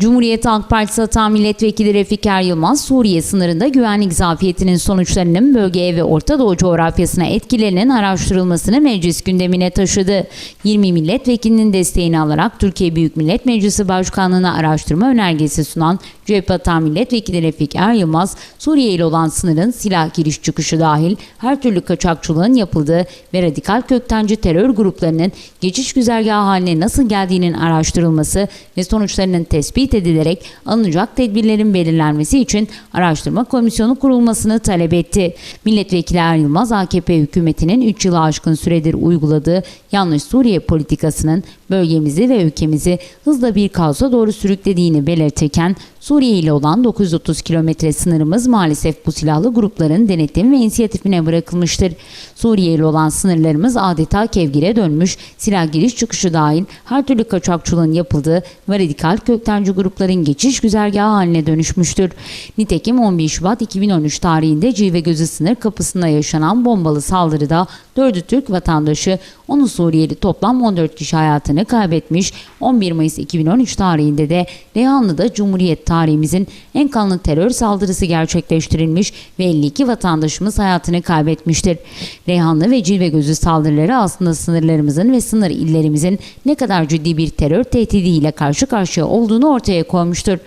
Cumhuriyet Halk Partisi Hata Milletvekili Refik Er Yılmaz, Suriye sınırında güvenlik zafiyetinin sonuçlarının bölgeye ve Orta Doğu coğrafyasına etkilerinin araştırılmasını meclis gündemine taşıdı. 20 milletvekilinin desteğini alarak Türkiye Büyük Millet Meclisi Başkanlığı'na araştırma önergesi sunan CHP Hata Milletvekili Refik Er Yılmaz, Suriye ile olan sınırın silah giriş çıkışı dahil her türlü kaçakçılığın yapıldığı ve radikal köktenci terör gruplarının geçiş güzergahı haline nasıl geldiğinin araştırılması ve sonuçlarının tespit edilerek alınacak tedbirlerin belirlenmesi için araştırma komisyonu kurulmasını talep etti. Milletvekili Er Yılmaz, AKP hükümetinin 3 yılı aşkın süredir uyguladığı yanlış Suriye politikasının bölgemizi ve ülkemizi hızla bir kaosa doğru sürüklediğini belirtirken Suriye ile olan 930 kilometre sınırımız maalesef bu silahlı grupların denetim ve inisiyatifine bırakılmıştır. Suriye ile olan sınırlarımız adeta kevgire dönmüş, silah giriş çıkışı dahil her türlü kaçakçılığın yapıldığı ve radikal köktenci grupların geçiş güzergahı haline dönüşmüştür. Nitekim 11 Şubat 2013 tarihinde Cilve Gözü sınır kapısında yaşanan bombalı saldırıda 4'ü Türk vatandaşı, 10'u Suriyeli toplam 14 kişi hayatını kaybetmiş. 11 Mayıs 2013 tarihinde de Reyhanlı'da Cumhuriyet tarihimizin en kanlı terör saldırısı gerçekleştirilmiş ve 52 vatandaşımız hayatını kaybetmiştir. Reyhanlı ve Cilve Gözü saldırıları aslında sınırlarımızın ve sınır illerimizin ne kadar ciddi bir terör tehdidiyle karşı karşıya olduğunu ortaya koymuştur.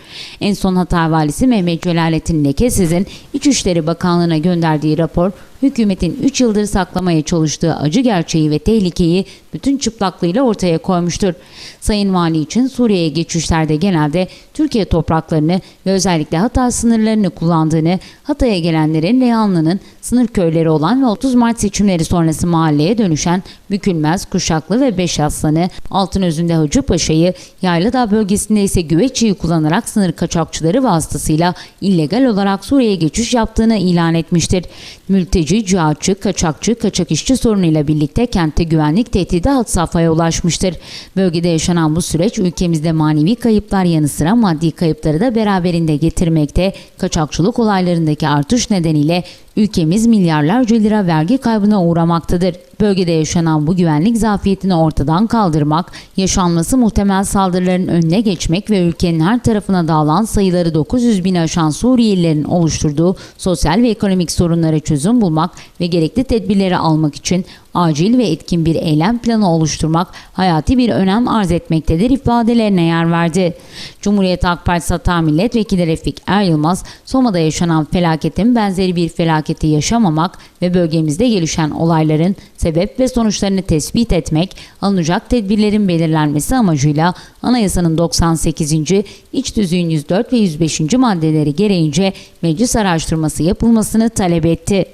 En son hata valisi Mehmet Celalettin Lekesiz'in İçişleri Bakanlığı'na gönderdiği rapor hükümetin 3 yıldır saklamaya çalıştığı acı gerçeği ve tehlikeyi bütün çıplaklığıyla ortaya koymuştur. Sayın Vali için Suriye'ye geçişlerde genelde Türkiye topraklarını ve özellikle Hatay sınırlarını kullandığını, Hatay'a gelenlerin Reyhanlı'nın sınır köyleri olan ve 30 Mart seçimleri sonrası mahalleye dönüşen Bükülmez, Kuşaklı ve Beşaslan'ı, Altınözü'nde Hacıpaşa'yı, Yayladağ bölgesinde ise Güveççi'yi kullanarak sınır kaçakçıları vasıtasıyla illegal olarak Suriye'ye geçiş yaptığını ilan etmiştir. Mülteci, cihatçı, kaçakçı, kaçak işçi sorunuyla birlikte kentte güvenlik tehdidi had safhaya ulaşmıştır. Bölgede yaşanan bu süreç ülkemizde manevi kayıplar yanı sıra maddi kayıpları da beraberinde getirmekte. Kaçakçılık olaylarındaki artış nedeniyle ülkemiz milyarlarca lira vergi kaybına uğramaktadır. Bölgede yaşanan bu güvenlik zafiyetini ortadan kaldırmak, yaşanması muhtemel saldırıların önüne geçmek ve ülkenin her tarafına dağılan sayıları 900 bin aşan Suriyelilerin oluşturduğu sosyal ve ekonomik sorunlara çözüm bulmak ve gerekli tedbirleri almak için acil ve etkin bir eylem planı oluşturmak hayati bir önem arz etmektedir ifadelerine yer verdi. Cumhuriyet Halk Partisi Hata Milletvekili Refik Er Yılmaz, Soma'da yaşanan felaketin benzeri bir felaketi yaşamamak ve bölgemizde gelişen olayların sebep ve sonuçlarını tespit etmek, alınacak tedbirlerin belirlenmesi amacıyla Anayasanın 98. İç Tüzüğün 104 ve 105. maddeleri gereğince meclis araştırması yapılmasını talep etti.